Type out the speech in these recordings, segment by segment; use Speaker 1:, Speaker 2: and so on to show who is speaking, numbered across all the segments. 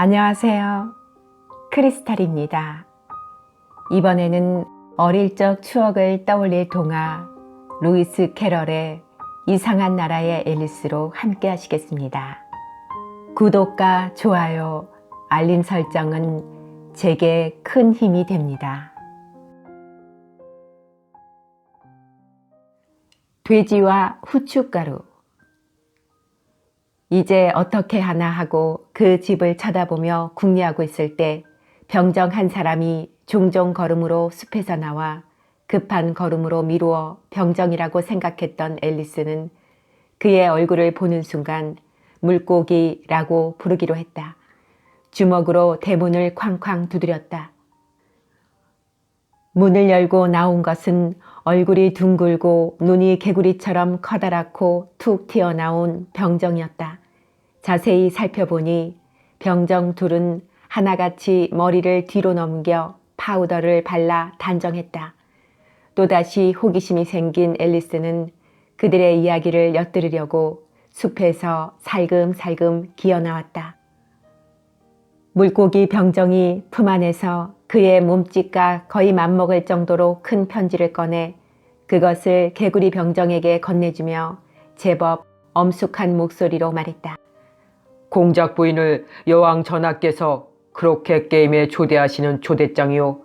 Speaker 1: 안녕하세요. 크리스탈입니다. 이번에는 어릴 적 추억을 떠올릴 동화 루이스 캐럴의 이상한 나라의 앨리스로 함께 하시겠습니다. 구독과 좋아요, 알림 설정은 제게 큰 힘이 됩니다. 돼지와 후춧가루 이제 어떻게 하나 하고 그 집을 쳐다보며 궁리하고 있을 때 병정 한 사람이 종종 걸음으로 숲에서 나와 급한 걸음으로 미루어 병정이라고 생각했던 앨리스는 그의 얼굴을 보는 순간 물고기라고 부르기로 했다. 주먹으로 대문을 쾅쾅 두드렸다. 문을 열고 나온 것은 얼굴이 둥글고 눈이 개구리처럼 커다랗고 툭 튀어나온 병정이었다. 자세히 살펴보니 병정 둘은 하나같이 머리를 뒤로 넘겨 파우더를 발라 단정했다. 또다시 호기심이 생긴 앨리스는 그들의 이야기를 엿들으려고 숲에서 살금살금 기어나왔다. 물고기 병정이 품 안에서 그의 몸집과 거의 맞먹을 정도로 큰 편지를 꺼내 그것을 개구리 병정에게 건네주며 제법 엄숙한 목소리로 말했다.
Speaker 2: 공작 부인을 여왕 전하께서 그렇게 게임에 초대하시는 초대장이요.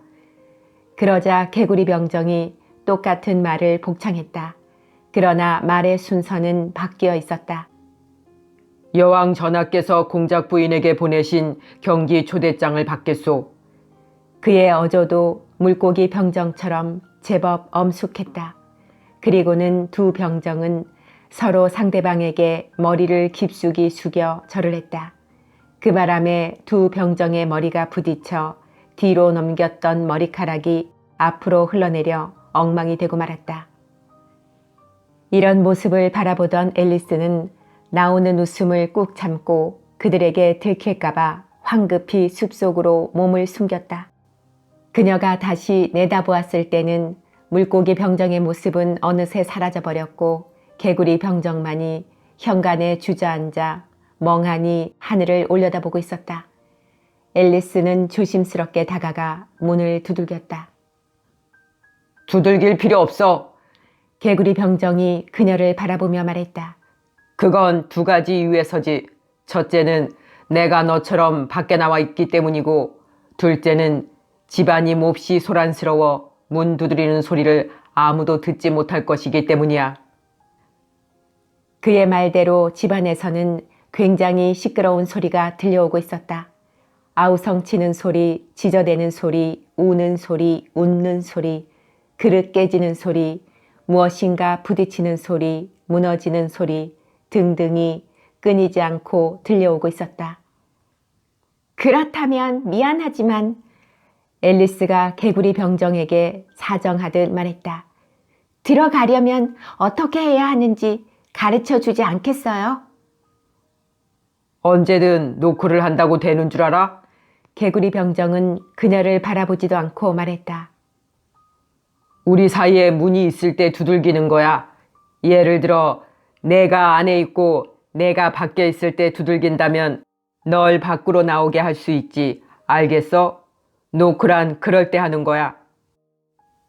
Speaker 1: 그러자 개구리 병정이 똑같은 말을 복창했다. 그러나 말의 순서는 바뀌어 있었다.
Speaker 2: 여왕 전하께서 공작 부인에게 보내신 경기 초대장을 받겠소.
Speaker 1: 그의 어조도 물고기 병정처럼 제법 엄숙했다. 그리고는 두 병정은 서로 상대방에게 머리를 깊숙이 숙여 절을 했다. 그 바람에 두 병정의 머리가 부딪혀 뒤로 넘겼던 머리카락이 앞으로 흘러내려 엉망이 되고 말았다. 이런 모습을 바라보던 앨리스는 나오는 웃음을 꾹 참고 그들에게 들킬까봐 황급히 숲속으로 몸을 숨겼다. 그녀가 다시 내다보았을 때는 물고기 병정의 모습은 어느새 사라져버렸고 개구리 병정만이 현관에 주저앉아 멍하니 하늘을 올려다보고 있었다. 앨리스는 조심스럽게 다가가 문을 두들겼다.
Speaker 2: 두들길 필요 없어.
Speaker 1: 개구리 병정이 그녀를 바라보며 말했다.
Speaker 2: 그건 두 가지 이유에서지. 첫째는 내가 너처럼 밖에 나와 있기 때문이고, 둘째는 집안이 몹시 소란스러워 문 두드리는 소리를 아무도 듣지 못할 것이기 때문이야.
Speaker 1: 그의 말대로 집안에서는 굉장히 시끄러운 소리가 들려오고 있었다. 아우성 치는 소리, 지저대는 소리, 우는 소리, 웃는 소리, 그릇 깨지는 소리, 무엇인가 부딪히는 소리, 무너지는 소리 등등이 끊이지 않고 들려오고 있었다. 그렇다면 미안하지만 앨리스가 개구리 병정에게 사정하듯 말했다. 들어가려면 어떻게 해야 하는지 가르쳐 주지 않겠어요?
Speaker 2: 언제든 노크를 한다고 되는 줄 알아?
Speaker 1: 개구리 병정은 그녀를 바라보지도 않고 말했다.
Speaker 2: 우리 사이에 문이 있을 때 두들기는 거야. 예를 들어, 내가 안에 있고 내가 밖에 있을 때 두들긴다면 널 밖으로 나오게 할 수 있지. 알겠어? 노크란 그럴 때 하는 거야.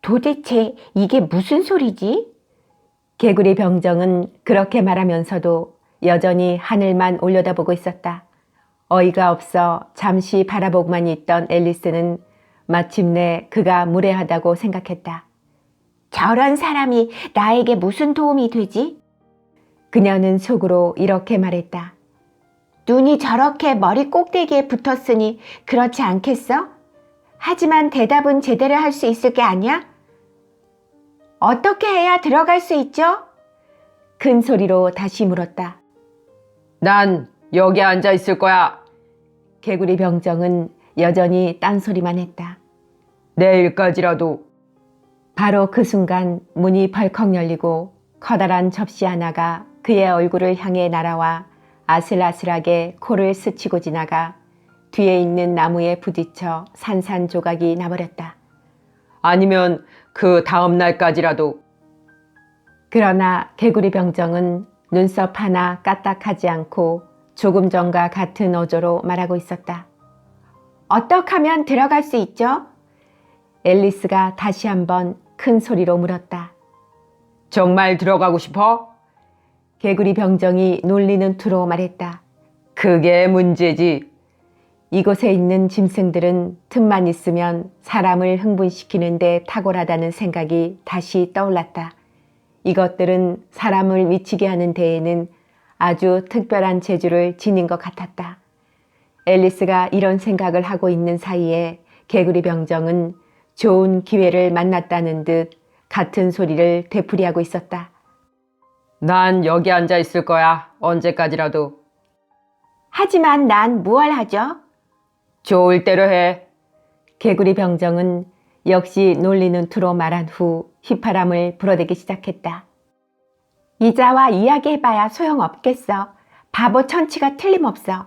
Speaker 1: 도대체 이게 무슨 소리지? 개구리 병정은 그렇게 말하면서도 여전히 하늘만 올려다보고 있었다. 어이가 없어 잠시 바라보고만 있던 앨리스는 마침내 그가 무례하다고 생각했다. 저런 사람이 나에게 무슨 도움이 되지? 그녀는 속으로 이렇게 말했다. 눈이 저렇게 머리 꼭대기에 붙었으니 그렇지 않겠어? 하지만 대답은 제대로 할 수 있을 게 아니야? 어떻게 해야 들어갈 수 있죠? 큰 소리로 다시 물었다.
Speaker 2: 난 여기 앉아 있을 거야.
Speaker 1: 개구리 병정은 여전히 딴소리만 했다.
Speaker 2: 내일까지라도.
Speaker 1: 바로 그 순간 문이 벌컥 열리고 커다란 접시 하나가 그의 얼굴을 향해 날아와 아슬아슬하게 코를 스치고 지나가 뒤에 있는 나무에 부딪혀 산산조각이 나버렸다.
Speaker 2: 아니면 그 다음 날까지라도.
Speaker 1: 그러나 개구리 병정은 눈썹 하나 까딱하지 않고 조금 전과 같은 어조로 말하고 있었다. 어떻게 하면 들어갈 수 있죠? 앨리스가 다시 한번 큰 소리로 물었다.
Speaker 2: 정말 들어가고 싶어?
Speaker 1: 개구리 병정이 놀리는 투로 말했다.
Speaker 2: 그게 문제지.
Speaker 1: 이곳에 있는 짐승들은 틈만 있으면 사람을 흥분시키는데 탁월하다는 생각이 다시 떠올랐다. 이것들은 사람을 미치게 하는 데에는 아주 특별한 재주를 지닌 것 같았다. 앨리스가 이런 생각을 하고 있는 사이에 개구리 병정은 좋은 기회를 만났다는 듯 같은 소리를 되풀이하고 있었다.
Speaker 2: 난 여기 앉아 있을 거야. 언제까지라도.
Speaker 1: 하지만 난 무얼 하죠?
Speaker 2: 좋을 대로 해.
Speaker 1: 개구리 병정은 역시 놀리는 투로 말한 후 휘파람을 불어대기 시작했다. 이자와 이야기해봐야 소용없겠어. 바보 천치가 틀림없어.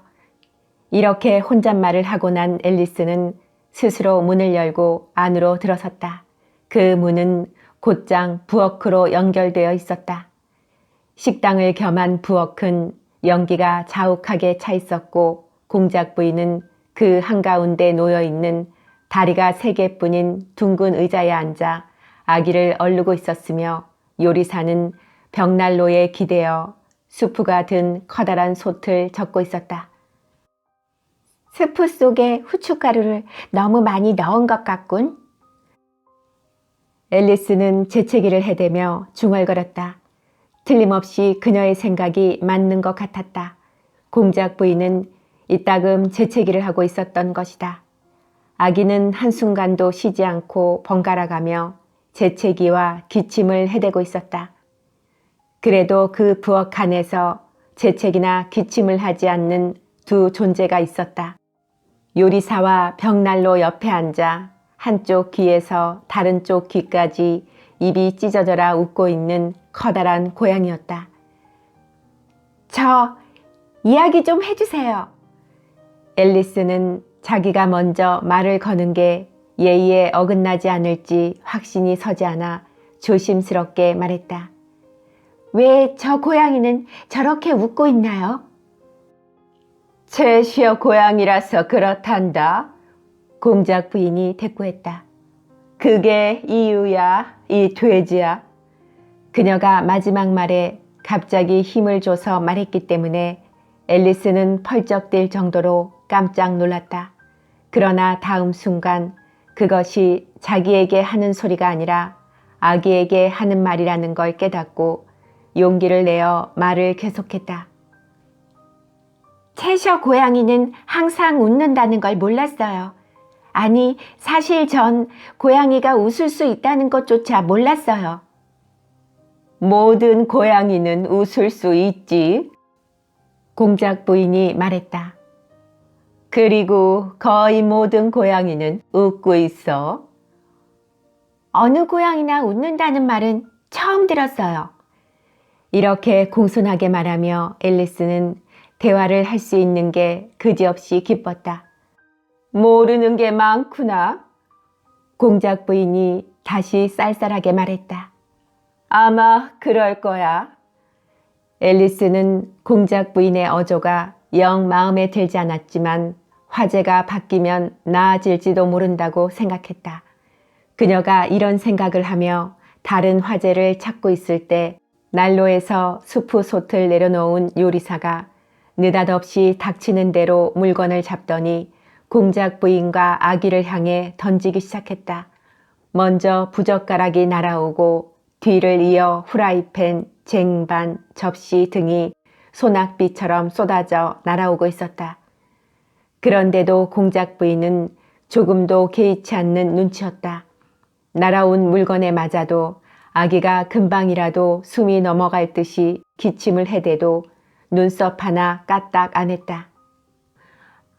Speaker 1: 이렇게 혼잣말을 하고 난 앨리스는 스스로 문을 열고 안으로 들어섰다. 그 문은 곧장 부엌으로 연결되어 있었다. 식당을 겸한 부엌은 연기가 자욱하게 차 있었고 공작 부인은 그 한가운데 놓여 있는 다리가 세 개뿐인 둥근 의자에 앉아 아기를 얼르고 있었으며 요리사는 벽난로에 기대어 수프가 든 커다란 솥을 젓고 있었다. 스프 속에 후춧가루를 너무 많이 넣은 것 같군. 앨리스는 재채기를 해대며 중얼거렸다. 틀림없이 그녀의 생각이 맞는 것 같았다. 공작 부인은 이따금 재채기를 하고 있었던 것이다. 아기는 한순간도 쉬지 않고 번갈아가며 재채기와 기침을 해대고 있었다. 그래도 그 부엌 안에서 재채기나 기침을 하지 않는 두 존재가 있었다. 요리사와 벽난로 옆에 앉아 한쪽 귀에서 다른 쪽 귀까지 입이 찢어져라 웃고 있는 커다란 고양이였다. 저 이야기 좀 해주세요. 앨리스는 자기가 먼저 말을 거는 게 예의에 어긋나지 않을지 확신이 서지 않아 조심스럽게 말했다. 왜 저 고양이는 저렇게 웃고 있나요? 채시어 고양이라서 그렇단다. 공작 부인이 대꾸했다. 그게 이유야, 이 돼지야. 그녀가 마지막 말에 갑자기 힘을 줘서 말했기 때문에 앨리스는 펄쩍 뛸 정도로 깜짝 놀랐다. 그러나 다음 순간 그것이 자기에게 하는 소리가 아니라 아기에게 하는 말이라는 걸 깨닫고 용기를 내어 말을 계속했다. 채셔 고양이는 항상 웃는다는 걸 몰랐어요. 아니, 사실 전 고양이가 웃을 수 있다는 것조차 몰랐어요. 모든 고양이는 웃을 수 있지. 공작 부인이 말했다. 그리고 거의 모든 고양이는 웃고 있어. 어느 고양이나 웃는다는 말은 처음 들었어요. 이렇게 공손하게 말하며 앨리스는 대화를 할 수 있는 게 그지없이 기뻤다. 모르는 게 많구나. 공작 부인이 다시 쌀쌀하게 말했다. 아마 그럴 거야. 앨리스는 공작 부인의 어조가 영 마음에 들지 않았지만 화제가 바뀌면 나아질지도 모른다고 생각했다. 그녀가 이런 생각을 하며 다른 화제를 찾고 있을 때 난로에서 수프 솥을 내려놓은 요리사가 느닷없이 닥치는 대로 물건을 잡더니 공작 부인과 아기를 향해 던지기 시작했다. 먼저 부젓가락이 날아오고 뒤를 이어 후라이팬, 쟁반, 접시 등이 소낙비처럼 쏟아져 날아오고 있었다. 그런데도 공작 부인은 조금도 개의치 않는 눈치였다. 날아온 물건에 맞아도 아기가 금방이라도 숨이 넘어갈 듯이 기침을 해대도 눈썹 하나 까딱 안 했다.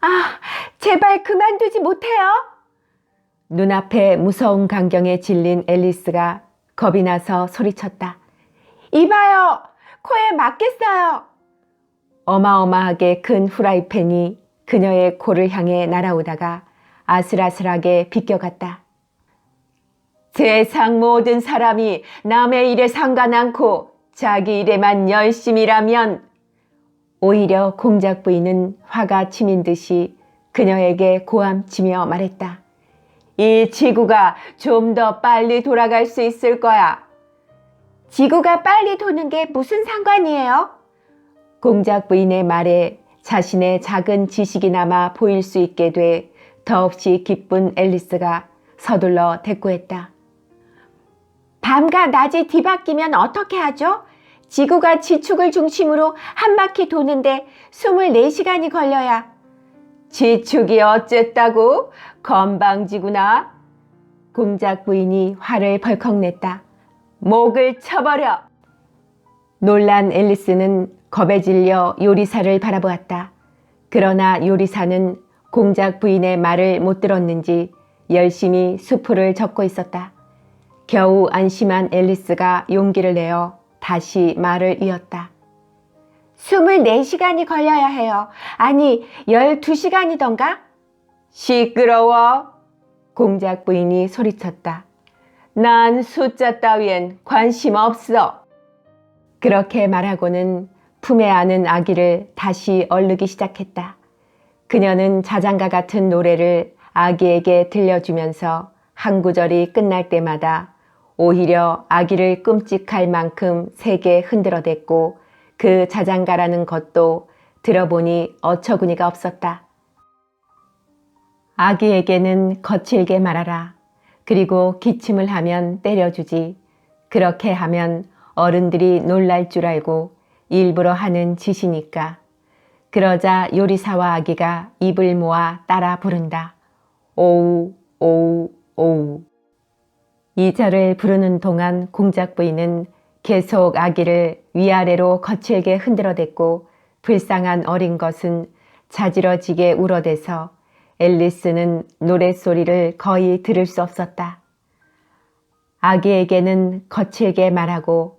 Speaker 1: 아, 제발 그만두지 못해요? 눈앞에 무서운 광경에 질린 앨리스가 겁이 나서 소리쳤다. 이봐요! 코에 맞겠어요! 어마어마하게 큰 후라이팬이 그녀의 코를 향해 날아오다가 아슬아슬하게 비껴갔다. 세상 모든 사람이 남의 일에 상관 않고 자기 일에만 열심히 일하면 오히려 공작 부인은 화가 치민 듯이 그녀에게 고함치며 말했다. 이 지구가 좀 더 빨리 돌아갈 수 있을 거야. 지구가 빨리 도는 게 무슨 상관이에요? 공작 부인의 말에 자신의 작은 지식이나마 보일 수 있게 돼 더없이 기쁜 앨리스가 서둘러 대꾸했다. 밤과 낮이 뒤바뀌면 어떻게 하죠? 지구가 지축을 중심으로 한 바퀴 도는데 24시간이 걸려야. 지축이 어쨌다고? 건방지구나. 공작 부인이 화를 벌컥 냈다. 목을 쳐버려. 놀란 앨리스는 겁에 질려 요리사를 바라보았다. 그러나 요리사는 공작 부인의 말을 못 들었는지 열심히 수프를 적고 있었다. 겨우 안심한 앨리스가 용기를 내어 다시 말을 이었다. 24시간이 걸려야 해요. 아니, 12시간이던가? 시끄러워. 공작 부인이 소리쳤다. 난 숫자 따위엔 관심 없어. 그렇게 말하고는 품에 안은 아기를 다시 얼르기 시작했다. 그녀는 자장가 같은 노래를 아기에게 들려주면서 한 구절이 끝날 때마다 오히려 아기를 끔찍할 만큼 세게 흔들어댔고 그 자장가라는 것도 들어보니 어처구니가 없었다. 아기에게는 거칠게 말하라. 그리고 기침을 하면 때려주지. 그렇게 하면 어른들이 놀랄 줄 알고 일부러 하는 짓이니까. 그러자 요리사와 아기가 입을 모아 따라 부른다. 오우, 오우, 오우. 이 절을 부르는 동안 공작 부인은 계속 아기를 위아래로 거칠게 흔들어댔고 불쌍한 어린 것은 자지러지게 울어대서 앨리스는 노랫소리를 거의 들을 수 없었다. 아기에게는 거칠게 말하고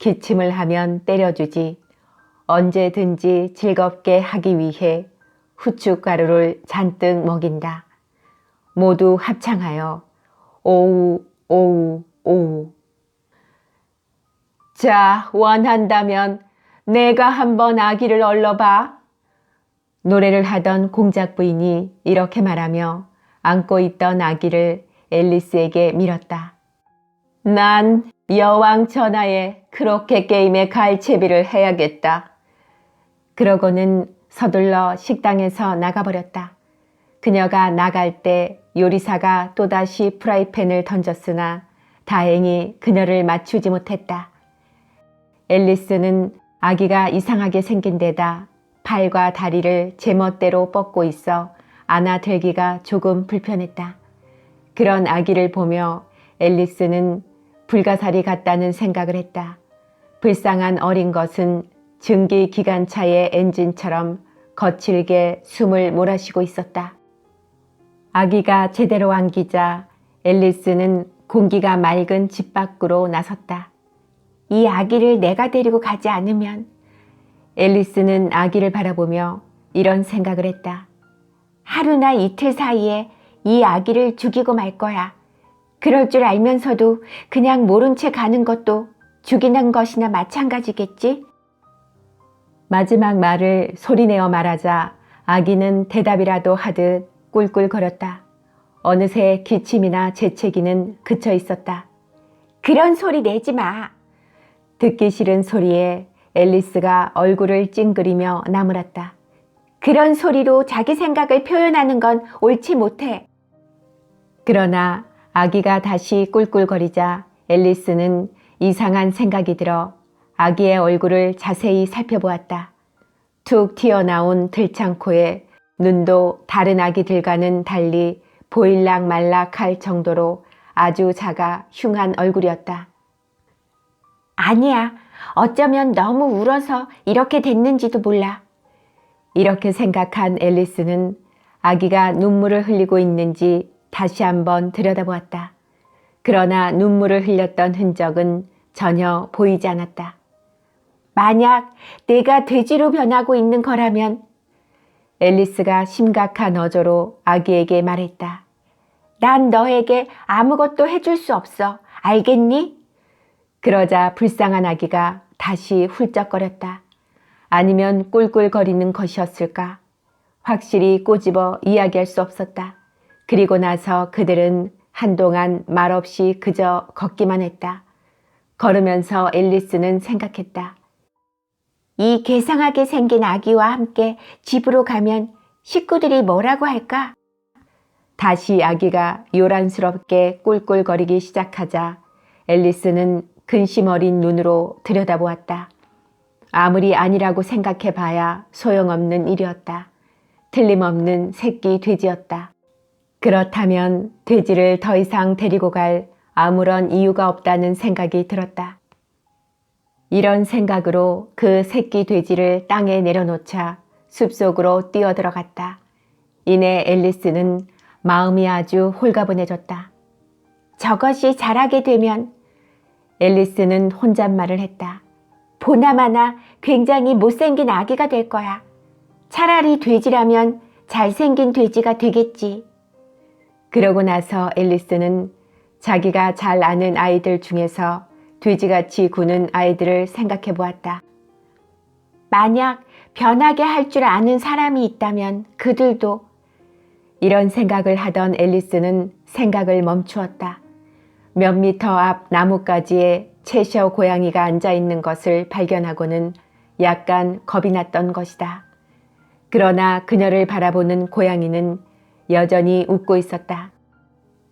Speaker 1: 기침을 하면 때려주지 언제든지 즐겁게 하기 위해 후춧가루를 잔뜩 먹인다. 모두 합창하여 오우 오우 오우 자 원한다면 내가 한번 아기를 얼러봐. 노래를 하던 공작 부인이 이렇게 말하며 안고 있던 아기를 앨리스에게 밀었다. 난 여왕 전하에 그렇게 게임에 갈채비를 해야겠다. 그러고는 서둘러 식당에서 나가버렸다. 그녀가 나갈 때 요리사가 또다시 프라이팬을 던졌으나 다행히 그녀를 맞추지 못했다. 앨리스는 아기가 이상하게 생긴 데다 팔과 다리를 제멋대로 뻗고 있어 안아들기가 조금 불편했다. 그런 아기를 보며 앨리스는 불가사리 같다는 생각을 했다. 불쌍한 어린 것은 증기 기관차의 엔진처럼 거칠게 숨을 몰아쉬고 있었다. 아기가 제대로 안기자 앨리스는 공기가 맑은 집 밖으로 나섰다. 이 아기를 내가 데리고 가지 않으면 앨리스는 아기를 바라보며 이런 생각을 했다. 하루나 이틀 사이에 이 아기를 죽이고 말 거야. 그럴 줄 알면서도 그냥 모른 채 가는 것도 죽이는 것이나 마찬가지겠지? 마지막 말을 소리내어 말하자 아기는 대답이라도 하듯 꿀꿀거렸다. 어느새 기침이나 재채기는 그쳐 있었다. 그런 소리 내지 마. 듣기 싫은 소리에 앨리스가 얼굴을 찡그리며 나무랐다. 그런 소리로 자기 생각을 표현하는 건 옳지 못해. 그러나 아기가 다시 꿀꿀거리자 앨리스는 이상한 생각이 들어 아기의 얼굴을 자세히 살펴보았다. 툭 튀어나온 들창코에 눈도 다른 아기들과는 달리 보일락 말락할 정도로 아주 작아 흉한 얼굴이었다. 아니야. 어쩌면 너무 울어서 이렇게 됐는지도 몰라. 이렇게 생각한 앨리스는 아기가 눈물을 흘리고 있는지 다시 한번 들여다보았다. 그러나 눈물을 흘렸던 흔적은 전혀 보이지 않았다. 만약 내가 돼지로 변하고 있는 거라면 앨리스가 심각한 어조로 아기에게 말했다. 난 너에게 아무것도 해줄 수 없어. 알겠니? 그러자 불쌍한 아기가 다시 훌쩍거렸다. 아니면 꿀꿀거리는 것이었을까? 확실히 꼬집어 이야기할 수 없었다. 그리고 나서 그들은 한동안 말없이 그저 걷기만 했다. 걸으면서 앨리스는 생각했다. 이 괴상하게 생긴 아기와 함께 집으로 가면 식구들이 뭐라고 할까? 다시 아기가 요란스럽게 꿀꿀거리기 시작하자 앨리스는 근심 어린 눈으로 들여다보았다. 아무리 아니라고 생각해 봐야 소용없는 일이었다. 틀림없는 새끼 돼지였다. 그렇다면 돼지를 더 이상 데리고 갈 아무런 이유가 없다는 생각이 들었다. 이런 생각으로 그 새끼 돼지를 땅에 내려놓자 숲속으로 뛰어들어갔다. 이내 앨리스는 마음이 아주 홀가분해졌다. 저것이 자라게 되면 앨리스는 혼잣말을 했다. 보나마나 굉장히 못생긴 아기가 될 거야. 차라리 돼지라면 잘생긴 돼지가 되겠지. 그러고 나서 앨리스는 자기가 잘 아는 아이들 중에서 돼지같이 구는 아이들을 생각해 보았다. 만약 변하게 할 줄 아는 사람이 있다면 그들도 이런 생각을 하던 앨리스는 생각을 멈추었다. 몇 미터 앞 나뭇가지에 채셔 고양이가 앉아 있는 것을 발견하고는 약간 겁이 났던 것이다. 그러나 그녀를 바라보는 고양이는 여전히 웃고 있었다.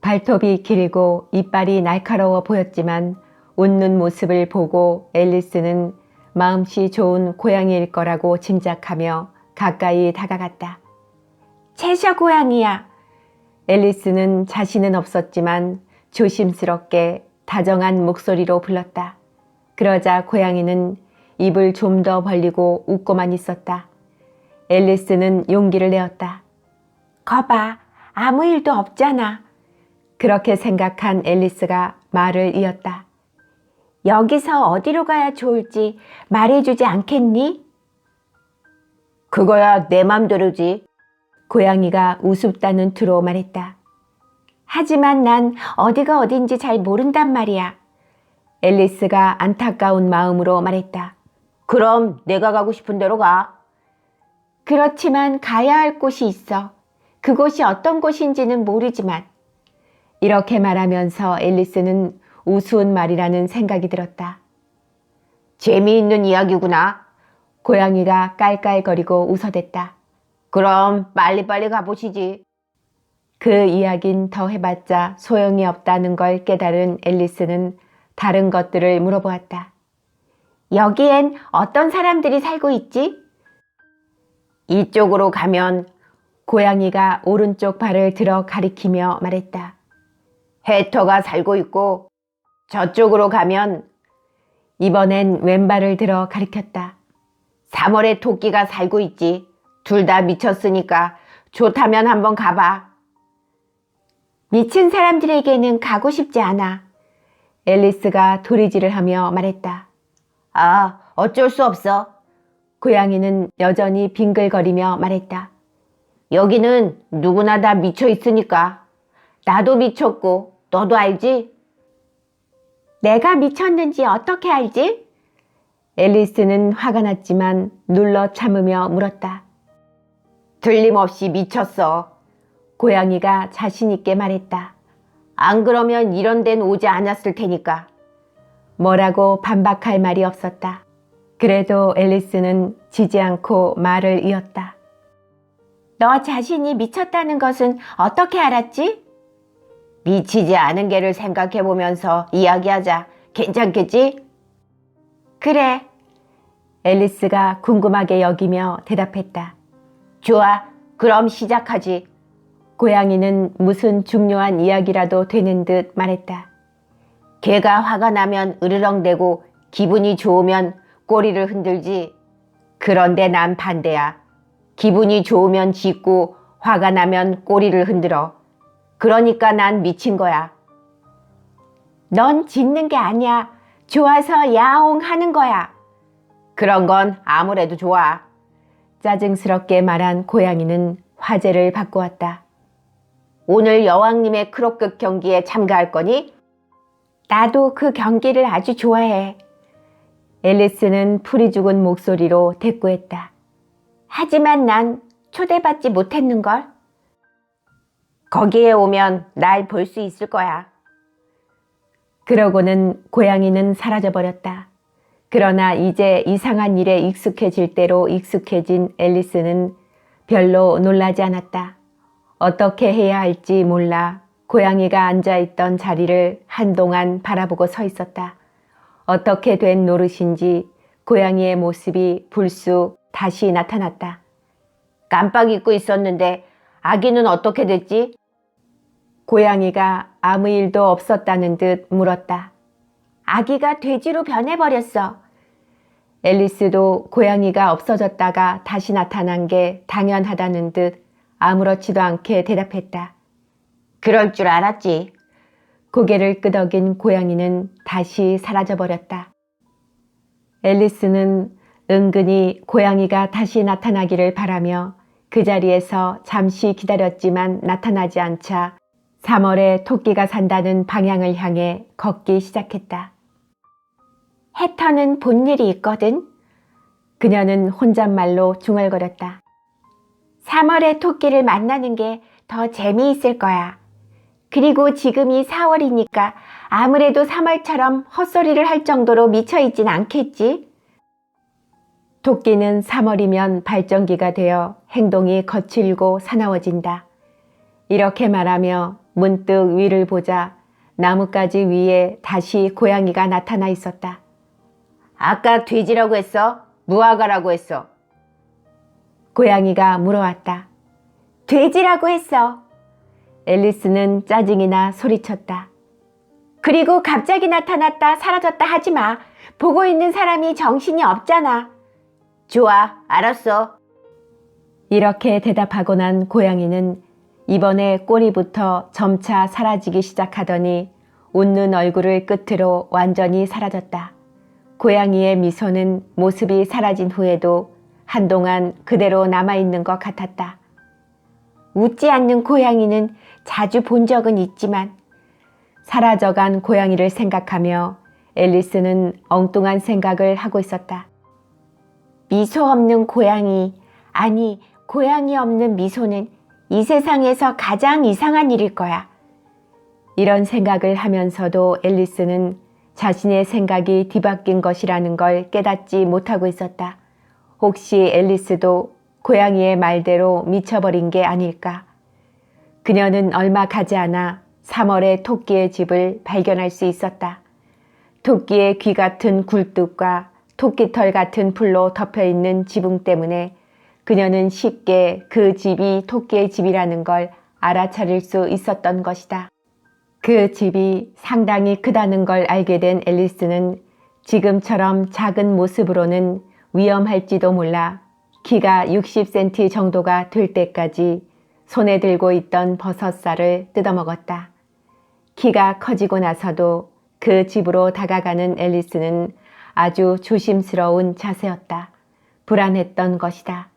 Speaker 1: 발톱이 길고 이빨이 날카로워 보였지만 웃는 모습을 보고 앨리스는 마음씨 좋은 고양이일 거라고 짐작하며 가까이 다가갔다. 채셔 고양이야. 앨리스는 자신은 없었지만 조심스럽게 다정한 목소리로 불렀다. 그러자 고양이는 입을 좀 더 벌리고 웃고만 있었다. 앨리스는 용기를 내었다. 거봐, 아무 일도 없잖아. 그렇게 생각한 앨리스가 말을 이었다. 여기서 어디로 가야 좋을지 말해주지 않겠니? 그거야 내 맘대로지. 고양이가 우습다는 투로 말했다. 하지만 난 어디가 어딘지 잘 모른단 말이야. 앨리스가 안타까운 마음으로 말했다. 그럼 내가 가고 싶은 대로 가. 그렇지만 가야 할 곳이 있어. 그곳이 어떤 곳인지는 모르지만. 이렇게 말하면서 앨리스는 우스운 말이라는 생각이 들었다. 재미있는 이야기구나. 고양이가 깔깔거리고 웃어댔다. 그럼 빨리빨리 가보시지. 그 이야긴 더 해봤자 소용이 없다는 걸 깨달은 앨리스는 다른 것들을 물어보았다. 여기엔 어떤 사람들이 살고 있지? 이쪽으로 가면 고양이가 오른쪽 발을 들어 가리키며 말했다. 해터가 살고 있고 저쪽으로 가면 이번엔 왼발을 들어 가리켰다. 3월에 토끼가 살고 있지. 둘 다 미쳤으니까 좋다면 한번 가봐. 미친 사람들에게는 가고 싶지 않아. 앨리스가 도리질을 하며 말했다. 아, 어쩔 수 없어. 고양이는 여전히 빙글거리며 말했다. 여기는 누구나 다 미쳐 있으니까. 나도 미쳤고, 너도 알지? 내가 미쳤는지 어떻게 알지? 앨리스는 화가 났지만 눌러 참으며 물었다. 틀림없이 미쳤어. 고양이가 자신있게 말했다. 안 그러면 이런 데는 오지 않았을 테니까. 뭐라고 반박할 말이 없었다. 그래도 앨리스는 지지 않고 말을 이었다. 너 자신이 미쳤다는 것은 어떻게 알았지? 미치지 않은 게를 생각해 보면서 이야기하자. 괜찮겠지? 그래. 앨리스가 궁금하게 여기며 대답했다. 좋아. 그럼 시작하지. 고양이는 무슨 중요한 이야기라도 되는 듯 말했다. 개가 화가 나면 으르렁대고 기분이 좋으면 꼬리를 흔들지. 그런데 난 반대야. 기분이 좋으면 짖고 화가 나면 꼬리를 흔들어. 그러니까 난 미친 거야. 넌 짖는 게 아니야. 좋아서 야옹 하는 거야. 그런 건 아무래도 좋아. 짜증스럽게 말한 고양이는 화제를 바꾸었다. 오늘 여왕님의 크로끝 경기에 참가할 거니? 나도 그 경기를 아주 좋아해. 앨리스는 풀이 죽은 목소리로 대꾸했다. 하지만 난 초대받지 못했는걸? 거기에 오면 날 볼 수 있을 거야. 그러고는 고양이는 사라져버렸다. 그러나 이제 이상한 일에 익숙해질 대로 익숙해진 앨리스는 별로 놀라지 않았다. 어떻게 해야 할지 몰라 고양이가 앉아있던 자리를 한동안 바라보고 서 있었다. 어떻게 된 노릇인지 고양이의 모습이 불쑥 다시 나타났다. 깜빡 잊고 있었는데 아기는 어떻게 됐지? 고양이가 아무 일도 없었다는 듯 물었다. 아기가 돼지로 변해버렸어. 앨리스도 고양이가 없어졌다가 다시 나타난 게 당연하다는 듯 아무렇지도 않게 대답했다. 그럴 줄 알았지. 고개를 끄덕인 고양이는 다시 사라져버렸다. 앨리스는 은근히 고양이가 다시 나타나기를 바라며 그 자리에서 잠시 기다렸지만 나타나지 않자 3월에 토끼가 산다는 방향을 향해 걷기 시작했다. 해터는 본 일이 있거든. 그녀는 혼잣말로 중얼거렸다. 3월에 토끼를 만나는 게 더 재미있을 거야. 그리고 지금이 4월이니까 아무래도 3월처럼 헛소리를 할 정도로 미쳐있진 않겠지? 토끼는 3월이면 발전기가 되어 행동이 거칠고 사나워진다. 이렇게 말하며 문득 위를 보자 나뭇가지 위에 다시 고양이가 나타나 있었다. 아까 돼지라고 했어? 무화과라고 했어? 고양이가 물어왔다. 돼지라고 했어. 앨리스는 짜증이 나 소리쳤다. 그리고 갑자기 나타났다 사라졌다 하지 마. 보고 있는 사람이 정신이 없잖아. 좋아, 알았어. 이렇게 대답하고 난 고양이는 이번에 꼬리부터 점차 사라지기 시작하더니 웃는 얼굴을 끝으로 완전히 사라졌다. 고양이의 미소는 모습이 사라진 후에도 한동안 그대로 남아있는 것 같았다. 웃지 않는 고양이는 자주 본 적은 있지만 사라져간 고양이를 생각하며 앨리스는 엉뚱한 생각을 하고 있었다. 미소 없는 고양이, 아니, 고양이 없는 미소는 이 세상에서 가장 이상한 일일 거야. 이런 생각을 하면서도 앨리스는 자신의 생각이 뒤바뀐 것이라는 걸 깨닫지 못하고 있었다. 혹시 앨리스도 고양이의 말대로 미쳐버린 게 아닐까? 그녀는 얼마 가지 않아 3월의 토끼의 집을 발견할 수 있었다. 토끼의 귀 같은 굴뚝과 토끼털 같은 풀로 덮여 있는 지붕 때문에 그녀는 쉽게 그 집이 토끼의 집이라는 걸 알아차릴 수 있었던 것이다. 그 집이 상당히 크다는 걸 알게 된 앨리스는 지금처럼 작은 모습으로는 위험할지도 몰라 키가 60cm 정도가 될 때까지 손에 들고 있던 버섯살을 뜯어먹었다. 키가 커지고 나서도 그 집으로 다가가는 앨리스는 아주 조심스러운 자세였다. 불안했던 것이다.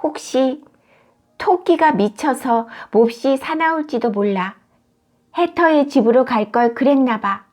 Speaker 1: 혹시 토끼가 미쳐서 몹시 사나울지도 몰라. 해터의 집으로 갈 걸 그랬나 봐.